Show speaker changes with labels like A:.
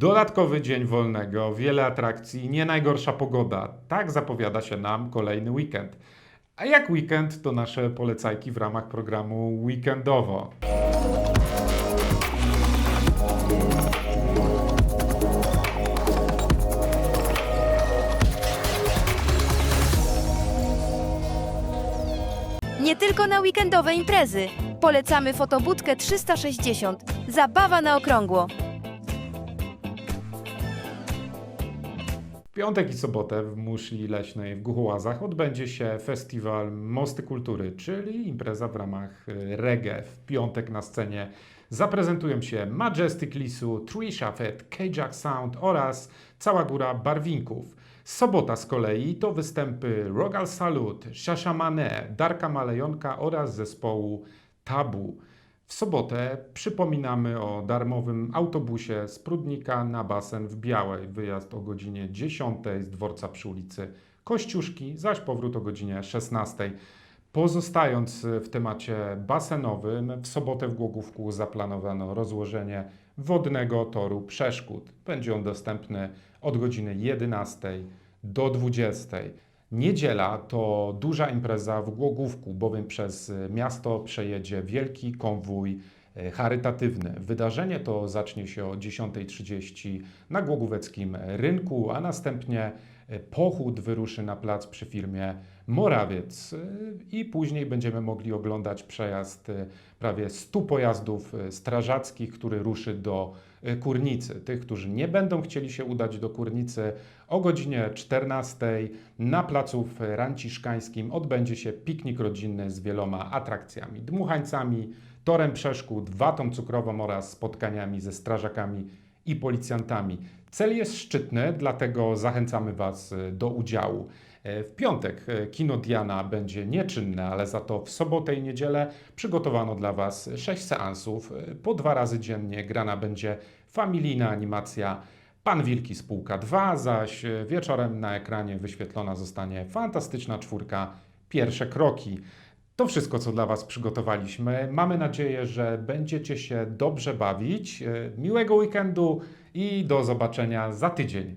A: Dodatkowy dzień wolnego, wiele atrakcji, nie najgorsza pogoda. Tak zapowiada się nam kolejny weekend. A jak weekend, to nasze polecajki w ramach programu Weekendowo.
B: Nie tylko na weekendowe imprezy. Polecamy fotobudkę 360. Zabawa na okrągło.
A: Piątek i sobotę w Muszli Leśnej w Głuchołazach odbędzie się festiwal Mosty Kultury, czyli impreza w ramach y, reggae. W piątek na scenie zaprezentują się Majestic Lisu, Trisha Fett, K-Jack Sound oraz cała góra barwinków. Sobota z kolei to występy Rogal Salut, Shashamane, Darka Malejonka oraz zespołu Tabu. W sobotę przypominamy o darmowym autobusie z Prudnika na basen w Białej. Wyjazd o godzinie 10 z dworca przy ulicy Kościuszki, zaś powrót o godzinie 16. Pozostając w temacie basenowym, w sobotę w Głogówku zaplanowano rozłożenie wodnego toru przeszkód. Będzie on dostępny od godziny 11 do 20. Niedziela to duża impreza w Głogówku, bowiem przez miasto przejedzie wielki konwój e, charytatywny. Wydarzenie to zacznie się o 10.30 na Głogóweckim Rynku, a następnie e, pochód wyruszy na plac przy firmie Morawiec e, i później będziemy mogli oglądać przejazd e, prawie 100 pojazdów e, strażackich, który ruszy do e, Kurnicy. Tych, którzy nie będą chcieli się udać do Kurnicy, o godzinie 14 na placu Ranciszkańskim odbędzie się piknik rodzinny z wieloma atrakcjami, dmuchańcami, torem przeszkód, watą cukrową oraz spotkaniami ze strażakami i policjantami. Cel jest szczytny, dlatego zachęcamy Was e, do udziału. E, W piątek e, kino Diana będzie nieczynne, ale za to w sobotę i niedzielę przygotowano dla Was sześć seansów. Po dwa razy dziennie grana będzie familijna animacja Pan Wilki Spółka 2, zaś wieczorem na ekranie wyświetlona zostanie fantastyczna czwórka Pierwsze Kroki. To wszystko, co dla Was przygotowaliśmy. Mamy nadzieję, że będziecie się dobrze bawić. E, Miłego weekendu i do zobaczenia za tydzień.